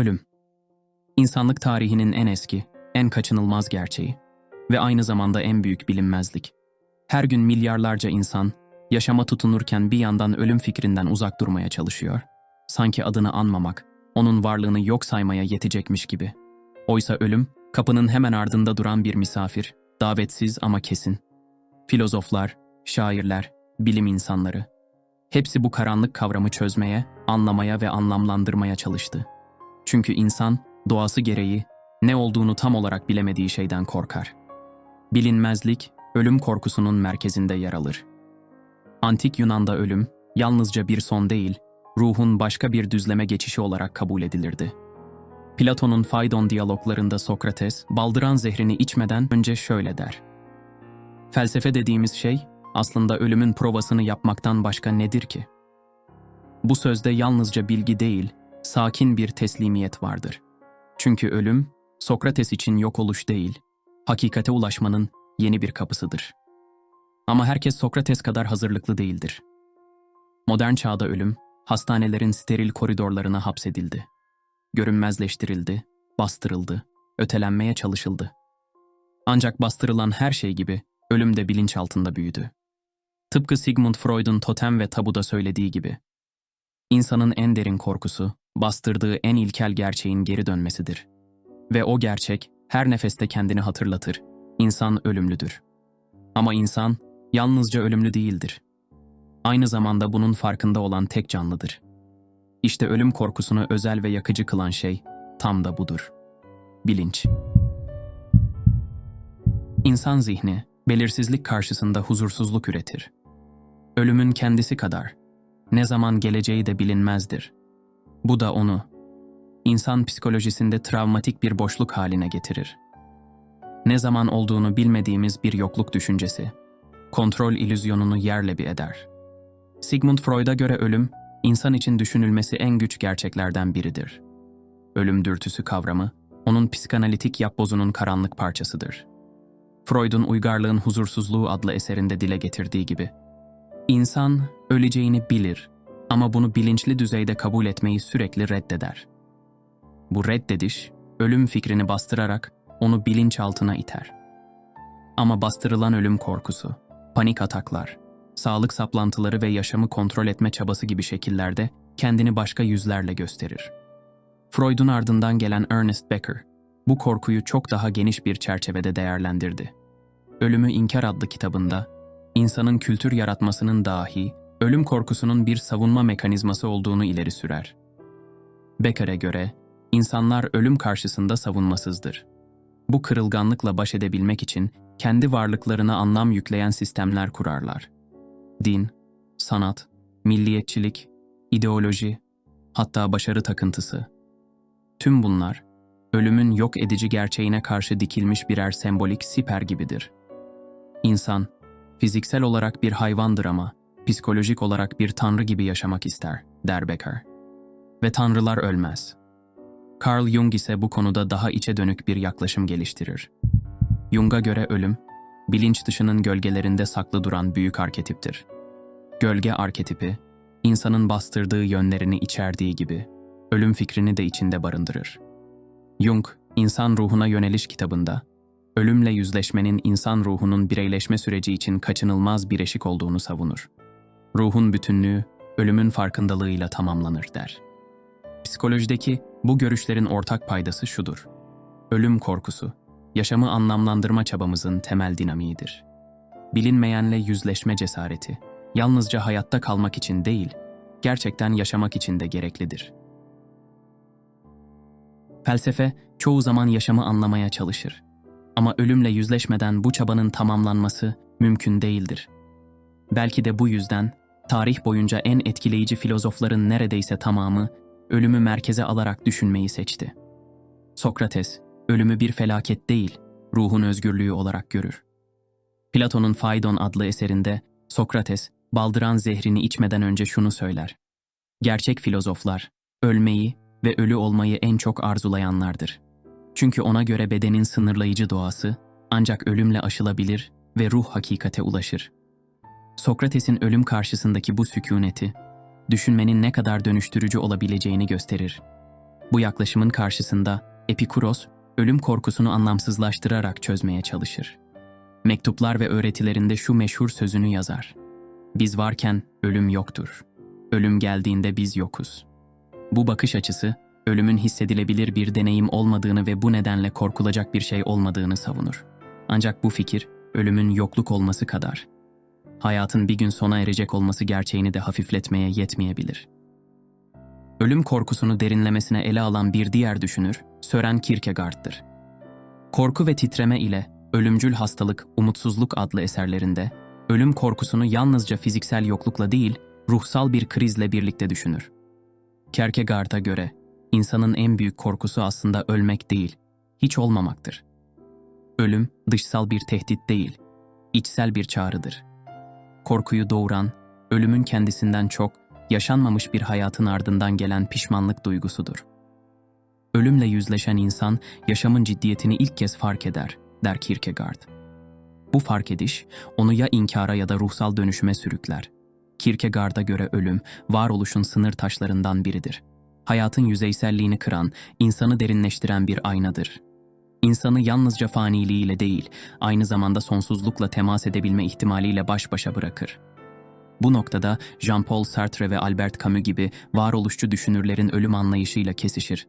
Ölüm. İnsanlık tarihinin en eski, en kaçınılmaz gerçeği ve aynı zamanda en büyük bilinmezlik. Her gün milyarlarca insan yaşama tutunurken bir yandan ölüm fikrinden uzak durmaya çalışıyor. Sanki adını anmamak, onun varlığını yok saymaya yetecekmiş gibi. Oysa ölüm, kapının hemen ardında duran bir misafir, davetsiz ama kesin. Filozoflar, şairler, bilim insanları. Hepsi bu karanlık kavramı çözmeye, anlamaya ve anlamlandırmaya çalıştı. Çünkü insan, doğası gereği, ne olduğunu tam olarak bilemediği şeyden korkar. Bilinmezlik, ölüm korkusunun merkezinde yer alır. Antik Yunan'da ölüm, yalnızca bir son değil, ruhun başka bir düzleme geçişi olarak kabul edilirdi. Platon'un Phaidon diyaloglarında Sokrates, baldıran zehrini içmeden önce şöyle der. Felsefe dediğimiz şey, aslında ölümün provasını yapmaktan başka nedir ki? Bu sözde yalnızca bilgi değil, sakin bir teslimiyet vardır. Çünkü ölüm, Sokrates için yok oluş değil, hakikate ulaşmanın yeni bir kapısıdır. Ama herkes Sokrates kadar hazırlıklı değildir. Modern çağda ölüm, hastanelerin steril koridorlarına hapsedildi. Görünmezleştirildi, bastırıldı, ötelenmeye çalışıldı. Ancak bastırılan her şey gibi ölüm de bilinç altında büyüdü. Tıpkı Sigmund Freud'un Totem ve Tabu'da söylediği gibi. İnsanın en derin korkusu, bastırdığı en ilkel gerçeğin geri dönmesidir. Ve o gerçek her nefeste kendini hatırlatır. İnsan ölümlüdür. Ama insan yalnızca ölümlü değildir. Aynı zamanda bunun farkında olan tek canlıdır. İşte ölüm korkusunu özel ve yakıcı kılan şey tam da budur. Bilinç. İnsan zihni belirsizlik karşısında huzursuzluk üretir. Ölümün kendisi kadar. Ne zaman geleceği de bilinmezdir. Bu da onu insan psikolojisinde travmatik bir boşluk haline getirir. Ne zaman olduğunu bilmediğimiz bir yokluk düşüncesi, kontrol ilüzyonunu yerle bir eder. Sigmund Freud'a göre ölüm, insan için düşünülmesi en güç gerçeklerden biridir. Ölüm dürtüsü kavramı, onun psikanalitik yapbozunun karanlık parçasıdır. Freud'un Uygarlığın Huzursuzluğu adlı eserinde dile getirdiği gibi, İnsan öleceğini bilir ama bunu bilinçli düzeyde kabul etmeyi sürekli reddeder. Bu reddediş, ölüm fikrini bastırarak onu bilinçaltına iter. Ama bastırılan ölüm korkusu, panik ataklar, sağlık saplantıları ve yaşamı kontrol etme çabası gibi şekillerde kendini başka yüzlerle gösterir. Freud'un ardından gelen Ernest Becker, bu korkuyu çok daha geniş bir çerçevede değerlendirdi. Ölümü İnkar adlı kitabında, insanın kültür yaratmasının dahi ölüm korkusunun bir savunma mekanizması olduğunu ileri sürer. Becker'e göre, insanlar ölüm karşısında savunmasızdır. Bu kırılganlıkla baş edebilmek için kendi varlıklarına anlam yükleyen sistemler kurarlar. Din, sanat, milliyetçilik, ideoloji, hatta başarı takıntısı. Tüm bunlar, ölümün yok edici gerçeğine karşı dikilmiş birer sembolik siper gibidir. İnsan, fiziksel olarak bir hayvandır ama psikolojik olarak bir tanrı gibi yaşamak ister, der Becker. Ve tanrılar ölmez. Carl Jung ise bu konuda daha içe dönük bir yaklaşım geliştirir. Jung'a göre ölüm, bilinç dışının gölgelerinde saklı duran büyük arketiptir. Gölge arketipi, insanın bastırdığı yönlerini içerdiği gibi, ölüm fikrini de içinde barındırır. Jung, İnsan Ruhuna Yöneliş kitabında, ölümle yüzleşmenin insan ruhunun bireyleşme süreci için kaçınılmaz bir eşik olduğunu savunur. Ruhun bütünlüğü, ölümün farkındalığıyla tamamlanır der. Psikolojideki bu görüşlerin ortak paydası şudur. Ölüm korkusu, yaşamı anlamlandırma çabamızın temel dinamiğidir. Bilinmeyenle yüzleşme cesareti, yalnızca hayatta kalmak için değil, gerçekten yaşamak için de gereklidir. Felsefe çoğu zaman yaşamı anlamaya çalışır. Ama ölümle yüzleşmeden bu çabanın tamamlanması mümkün değildir. Belki de bu yüzden tarih boyunca en etkileyici filozofların neredeyse tamamı ölümü merkeze alarak düşünmeyi seçti. Sokrates, ölümü bir felaket değil, ruhun özgürlüğü olarak görür. Platon'un Phaidon adlı eserinde Sokrates, baldıran zehrini içmeden önce şunu söyler. Gerçek filozoflar, ölmeyi ve ölü olmayı en çok arzulayanlardır. Çünkü ona göre bedenin sınırlayıcı doğası ancak ölümle aşılabilir ve ruh hakikate ulaşır. Sokrates'in ölüm karşısındaki bu sükuneti, düşünmenin ne kadar dönüştürücü olabileceğini gösterir. Bu yaklaşımın karşısında Epikuros, ölüm korkusunu anlamsızlaştırarak çözmeye çalışır. Mektuplar ve öğretilerinde şu meşhur sözünü yazar. Biz varken ölüm yoktur. Ölüm geldiğinde biz yokuz. Bu bakış açısı, ölümün hissedilebilir bir deneyim olmadığını ve bu nedenle korkulacak bir şey olmadığını savunur. Ancak bu fikir, ölümün yokluk olması kadar, hayatın bir gün sona erecek olması gerçeğini de hafifletmeye yetmeyebilir. Ölüm korkusunu derinlemesine ele alan bir diğer düşünür, Sören Kierkegaard'dır. Korku ve titreme ile Ölümcül Hastalık, Umutsuzluk adlı eserlerinde, ölüm korkusunu yalnızca fiziksel yoklukla değil, ruhsal bir krizle birlikte düşünür. Kierkegaard'a göre, insanın en büyük korkusu aslında ölmek değil, hiç olmamaktır. Ölüm, dışsal bir tehdit değil, içsel bir çağrıdır. Korkuyu doğuran, ölümün kendisinden çok, yaşanmamış bir hayatın ardından gelen pişmanlık duygusudur. Ölümle yüzleşen insan, yaşamın ciddiyetini ilk kez fark eder, der Kierkegaard. Bu fark ediş, onu ya inkara ya da ruhsal dönüşüme sürükler. Kierkegaard'a göre ölüm, varoluşun sınır taşlarından biridir. Hayatın yüzeyselliğini kıran, insanı derinleştiren bir aynadır. İnsanı yalnızca faniliğiyle değil, aynı zamanda sonsuzlukla temas edebilme ihtimaliyle baş başa bırakır. Bu noktada Jean-Paul Sartre ve Albert Camus gibi varoluşçu düşünürlerin ölüm anlayışıyla kesişir.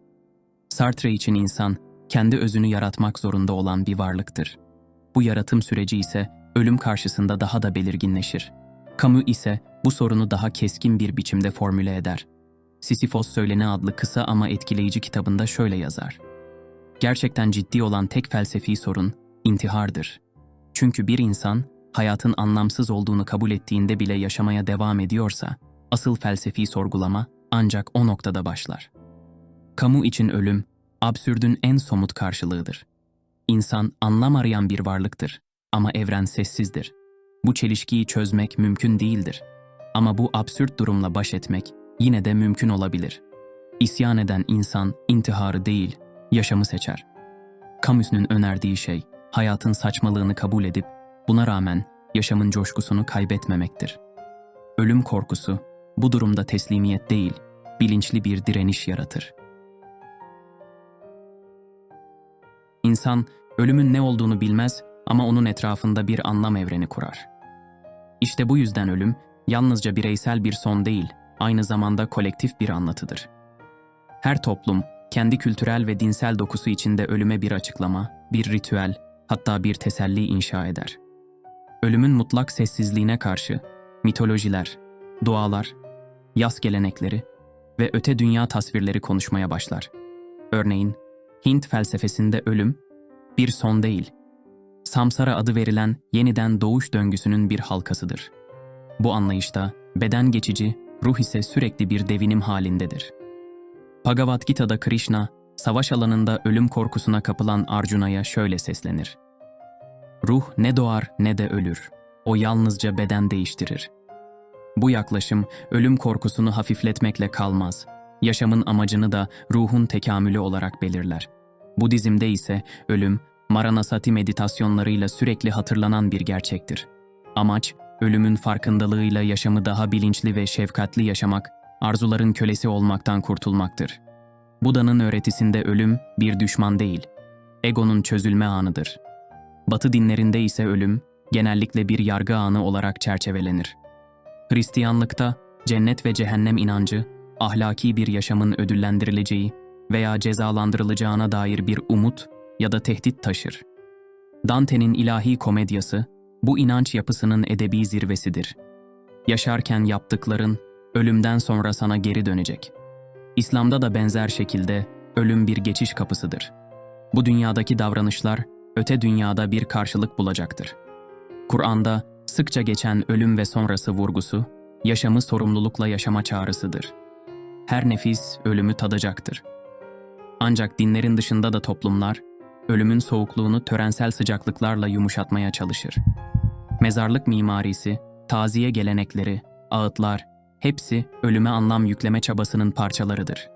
Sartre için insan, kendi özünü yaratmak zorunda olan bir varlıktır. Bu yaratım süreci ise ölüm karşısında daha da belirginleşir. Camus ise bu sorunu daha keskin bir biçimde formüle eder. Sisyphos Söyleni adlı kısa ama etkileyici kitabında şöyle yazar. Gerçekten ciddi olan tek felsefi sorun intihardır. Çünkü bir insan hayatın anlamsız olduğunu kabul ettiğinde bile yaşamaya devam ediyorsa, asıl felsefi sorgulama ancak o noktada başlar. Kamu için ölüm, absürdün en somut karşılığıdır. İnsan anlam arayan bir varlıktır ama evren sessizdir. Bu çelişkiyi çözmek mümkün değildir. Ama bu absürt durumla baş etmek yine de mümkün olabilir. İsyan eden insan intiharı değil, yaşamı seçer. Camus'un önerdiği şey, hayatın saçmalığını kabul edip buna rağmen yaşamın coşkusunu kaybetmemektir. Ölüm korkusu bu durumda teslimiyet değil, bilinçli bir direniş yaratır. İnsan ölümün ne olduğunu bilmez ama onun etrafında bir anlam evreni kurar. İşte bu yüzden ölüm yalnızca bireysel bir son değil, aynı zamanda kolektif bir anlatıdır. Her toplum kendi kültürel ve dinsel dokusu içinde ölüme bir açıklama, bir ritüel, hatta bir teselli inşa eder. Ölümün mutlak sessizliğine karşı mitolojiler, dualar, yas gelenekleri ve öte dünya tasvirleri konuşmaya başlar. Örneğin Hint felsefesinde ölüm bir son değil, samsara adı verilen yeniden doğuş döngüsünün bir halkasıdır. Bu anlayışta beden geçici, ruh ise sürekli bir devinim halindedir. Bhagavad Gita'da Krishna, savaş alanında ölüm korkusuna kapılan Arjuna'ya şöyle seslenir. Ruh ne doğar ne de ölür. O yalnızca beden değiştirir. Bu yaklaşım ölüm korkusunu hafifletmekle kalmaz. Yaşamın amacını da ruhun tekamülü olarak belirler. Budizm'de ise ölüm, Maranasati meditasyonlarıyla sürekli hatırlanan bir gerçektir. Amaç, ölümün farkındalığıyla yaşamı daha bilinçli ve şefkatli yaşamak, arzuların kölesi olmaktan kurtulmaktır. Buda'nın öğretisinde ölüm bir düşman değil, egonun çözülme anıdır. Batı dinlerinde ise ölüm genellikle bir yargı anı olarak çerçevelenir. Hristiyanlıkta cennet ve cehennem inancı, ahlaki bir yaşamın ödüllendirileceği veya cezalandırılacağına dair bir umut ya da tehdit taşır. Dante'nin ilahi komedyası, bu inanç yapısının edebi zirvesidir. Yaşarken yaptıkların, ölümden sonra sana geri dönecek. İslam'da da benzer şekilde ölüm bir geçiş kapısıdır. Bu dünyadaki davranışlar, öte dünyada bir karşılık bulacaktır. Kur'an'da sıkça geçen ölüm ve sonrası vurgusu, yaşamı sorumlulukla yaşama çağrısıdır. Her nefis ölümü tadacaktır. Ancak dinlerin dışında da toplumlar, ölümün soğukluğunu törensel sıcaklıklarla yumuşatmaya çalışır. Mezarlık mimarisi, taziye gelenekleri, ağıtlar, hepsi ölüme anlam yükleme çabasının parçalarıdır.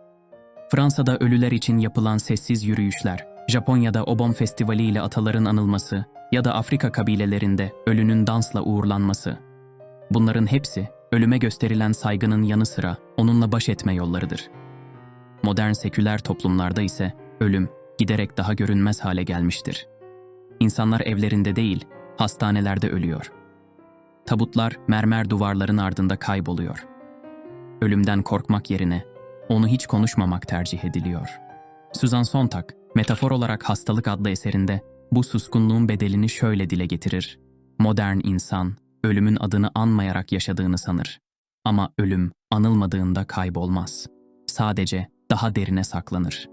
Fransa'da ölüler için yapılan sessiz yürüyüşler, Japonya'da Obon Festivali ile ataların anılması ya da Afrika kabilelerinde ölünün dansla uğurlanması. Bunların hepsi ölüme gösterilen saygının yanı sıra onunla baş etme yollarıdır. Modern seküler toplumlarda ise ölüm giderek daha görünmez hale gelmiştir. İnsanlar evlerinde değil, hastanelerde ölüyor. Tabutlar mermer duvarların ardında kayboluyor. Ölümden korkmak yerine onu hiç konuşmamak tercih ediliyor. Susan Sontag, Metafor olarak Hastalık adlı eserinde bu suskunluğun bedelini şöyle dile getirir. Modern insan, ölümün adını anmayarak yaşadığını sanır. Ama ölüm anılmadığında kaybolmaz. Sadece daha derine saklanır.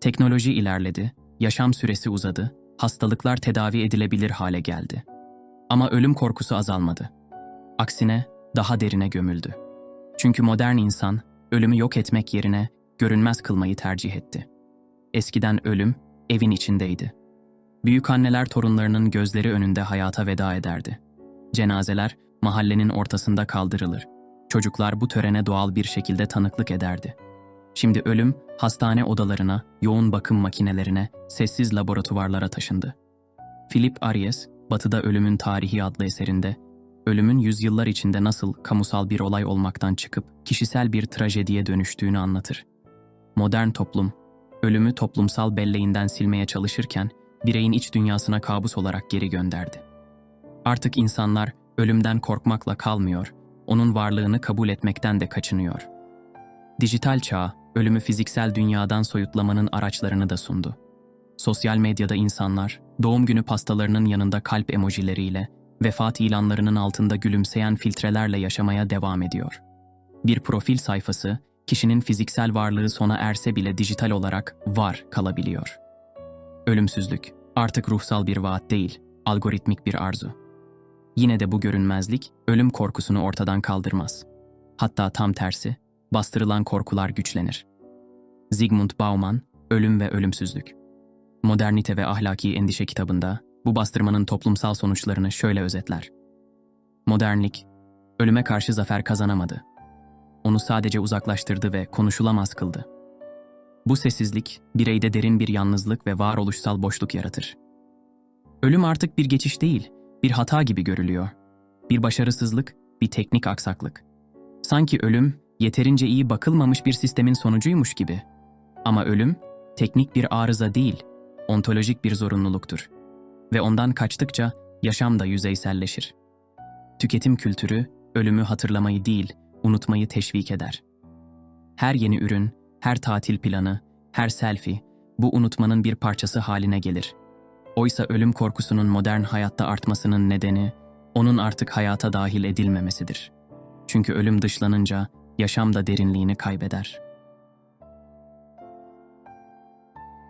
Teknoloji ilerledi, yaşam süresi uzadı, hastalıklar tedavi edilebilir hale geldi. Ama ölüm korkusu azalmadı. Aksine daha derine gömüldü. Çünkü modern insan ölümü yok etmek yerine görünmez kılmayı tercih etti. Eskiden ölüm evin içindeydi. Büyük anneler torunlarının gözleri önünde hayata veda ederdi. Cenazeler mahallenin ortasında kaldırılır. Çocuklar bu törene doğal bir şekilde tanıklık ederdi. Şimdi ölüm hastane odalarına, yoğun bakım makinelerine, sessiz laboratuvarlara taşındı. Philip Aries, Batı'da Ölümün Tarihi adlı eserinde, ölümün yüzyıllar içinde nasıl kamusal bir olay olmaktan çıkıp kişisel bir trajediye dönüştüğünü anlatır. Modern toplum, ölümü toplumsal belleğinden silmeye çalışırken bireyin iç dünyasına kabus olarak geri gönderdi. Artık insanlar ölümden korkmakla kalmıyor, onun varlığını kabul etmekten de kaçınıyor. Dijital çağ, ölümü fiziksel dünyadan soyutlamanın araçlarını da sundu. Sosyal medyada insanlar, doğum günü pastalarının yanında kalp emojileriyle, vefat ilanlarının altında gülümseyen filtrelerle yaşamaya devam ediyor. Bir profil sayfası, kişinin fiziksel varlığı sona erse bile dijital olarak var kalabiliyor. Ölümsüzlük artık ruhsal bir vaat değil, algoritmik bir arzu. Yine de bu görünmezlik ölüm korkusunu ortadan kaldırmaz. Hatta tam tersi, bastırılan korkular güçlenir. Zygmunt Bauman, Ölüm ve Ölümsüzlük. Modernite ve Ahlaki Endişe kitabında bu bastırmanın toplumsal sonuçlarını şöyle özetler. Modernlik, ölüme karşı zafer kazanamadı. Onu sadece uzaklaştırdı ve konuşulamaz kıldı. Bu sessizlik, bireyde derin bir yalnızlık ve varoluşsal boşluk yaratır. Ölüm artık bir geçiş değil, bir hata gibi görülüyor. Bir başarısızlık, bir teknik aksaklık. Sanki ölüm, yeterince iyi bakılmamış bir sistemin sonucuymuş gibi. Ama ölüm, teknik bir arıza değil, ontolojik bir zorunluluktur. Ve ondan kaçtıkça yaşam da yüzeyselleşir. Tüketim kültürü, ölümü hatırlamayı değil, unutmayı teşvik eder. Her yeni ürün, her tatil planı, her selfie, bu unutmanın bir parçası haline gelir. Oysa ölüm korkusunun modern hayatta artmasının nedeni, onun artık hayata dahil edilmemesidir. Çünkü ölüm dışlanınca, yaşam da derinliğini kaybeder.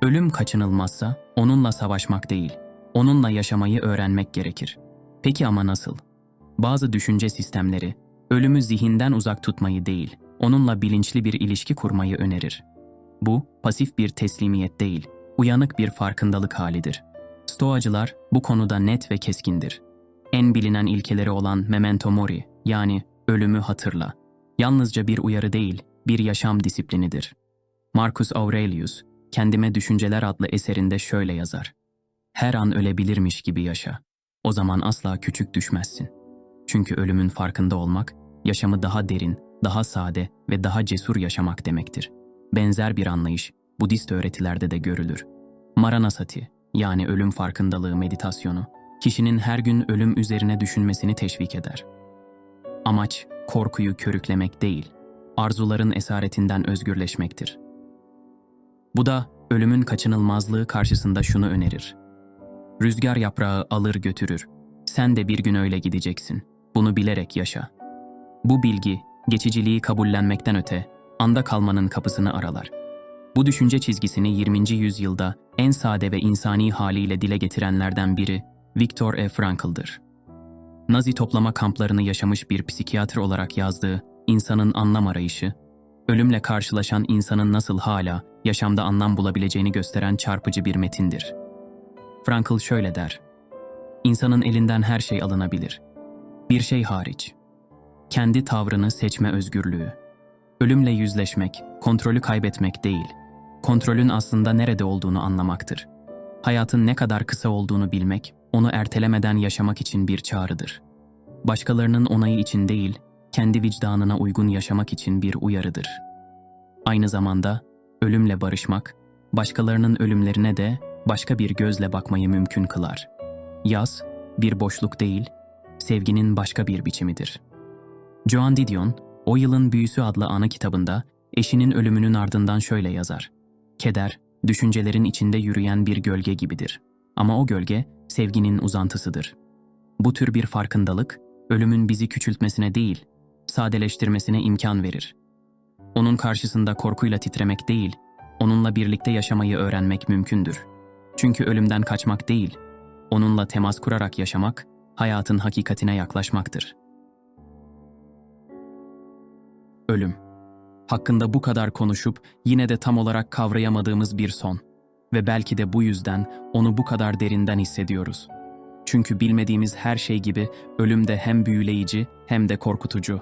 Ölüm kaçınılmazsa, onunla savaşmak değil, onunla yaşamayı öğrenmek gerekir. Peki ama nasıl? Bazı düşünce sistemleri, ölümü zihinden uzak tutmayı değil, onunla bilinçli bir ilişki kurmayı önerir. Bu, pasif bir teslimiyet değil, uyanık bir farkındalık halidir. Stoacılar bu konuda net ve keskindir. En bilinen ilkeleri olan memento mori, yani ölümü hatırla, yalnızca bir uyarı değil, bir yaşam disiplinidir. Marcus Aurelius, Kendime Düşünceler adlı eserinde şöyle yazar. Her an ölebilirmiş gibi yaşa. O zaman asla küçük düşmezsin. Çünkü ölümün farkında olmak, yaşamı daha derin, daha sade ve daha cesur yaşamak demektir. Benzer bir anlayış Budist öğretilerde de görülür. Maranasati yani ölüm farkındalığı meditasyonu, kişinin her gün ölüm üzerine düşünmesini teşvik eder. Amaç korkuyu körüklemek değil, arzuların esaretinden özgürleşmektir. Bu da ölümün kaçınılmazlığı karşısında şunu önerir. Rüzgar yaprağı alır götürür. Sen de bir gün öyle gideceksin. Bunu bilerek yaşa. Bu bilgi, geçiciliği kabullenmekten öte, anda kalmanın kapısını aralar. Bu düşünce çizgisini 20. yüzyılda en sade ve insani haliyle dile getirenlerden biri Viktor E. Frankl'dır. Nazi toplama kamplarını yaşamış bir psikiyatr olarak yazdığı İnsanın Anlam Arayışı, ölümle karşılaşan insanın nasıl hala yaşamda anlam bulabileceğini gösteren çarpıcı bir metindir. Frankl şöyle der, İnsanın elinden her şey alınabilir. Bir şey hariç. Kendi tavrını seçme özgürlüğü. Ölümle yüzleşmek, kontrolü kaybetmek değil, kontrolün aslında nerede olduğunu anlamaktır. Hayatın ne kadar kısa olduğunu bilmek, onu ertelemeden yaşamak için bir çağrıdır. Başkalarının onayı için değil, kendi vicdanına uygun yaşamak için bir uyarıdır. Aynı zamanda ölümle barışmak, başkalarının ölümlerine de başka bir gözle bakmayı mümkün kılar. Yaz, bir boşluk değil, sevginin başka bir biçimidir. Joan Didion, O Yılın Büyüsü adlı ana kitabında eşinin ölümünün ardından şöyle yazar. Keder, düşüncelerin içinde yürüyen bir gölge gibidir. Ama o gölge sevginin uzantısıdır. Bu tür bir farkındalık, ölümün bizi küçültmesine değil, sadeleştirmesine imkan verir. Onun karşısında korkuyla titremek değil, onunla birlikte yaşamayı öğrenmek mümkündür. Çünkü ölümden kaçmak değil, onunla temas kurarak yaşamak, hayatın hakikatine yaklaşmaktır. Ölüm. Hakkında bu kadar konuşup yine de tam olarak kavrayamadığımız bir son. Ve belki de bu yüzden onu bu kadar derinden hissediyoruz. Çünkü bilmediğimiz her şey gibi ölüm de hem büyüleyici hem de korkutucu.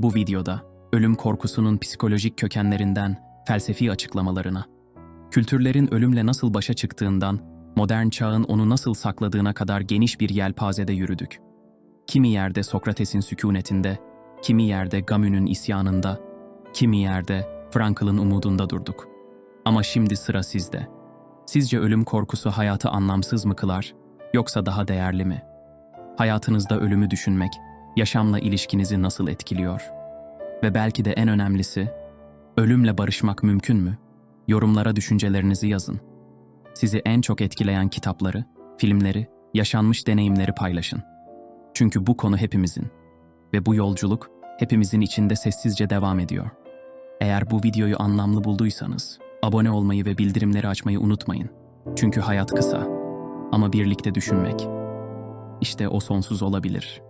Bu videoda ölüm korkusunun psikolojik kökenlerinden felsefi açıklamalarına, kültürlerin ölümle nasıl başa çıktığından, modern çağın onu nasıl sakladığına kadar geniş bir yelpazede yürüdük. Kimi yerde Sokrates'in sükunetinde, kimi yerde Gamü'nün isyanında, kimi yerde Frankl'ın umudunda durduk. Ama şimdi sıra sizde. Sizce ölüm korkusu hayatı anlamsız mı kılar, yoksa daha değerli mi? Hayatınızda ölümü düşünmek, yaşamla ilişkinizi nasıl etkiliyor? Ve belki de en önemlisi, ölümle barışmak mümkün mü? Yorumlara düşüncelerinizi yazın. Sizi en çok etkileyen kitapları, filmleri, yaşanmış deneyimleri paylaşın. Çünkü bu konu hepimizin ve bu yolculuk hepimizin içinde sessizce devam ediyor. Eğer bu videoyu anlamlı bulduysanız, abone olmayı ve bildirimleri açmayı unutmayın. Çünkü hayat kısa ama birlikte düşünmek işte o sonsuz olabilir.''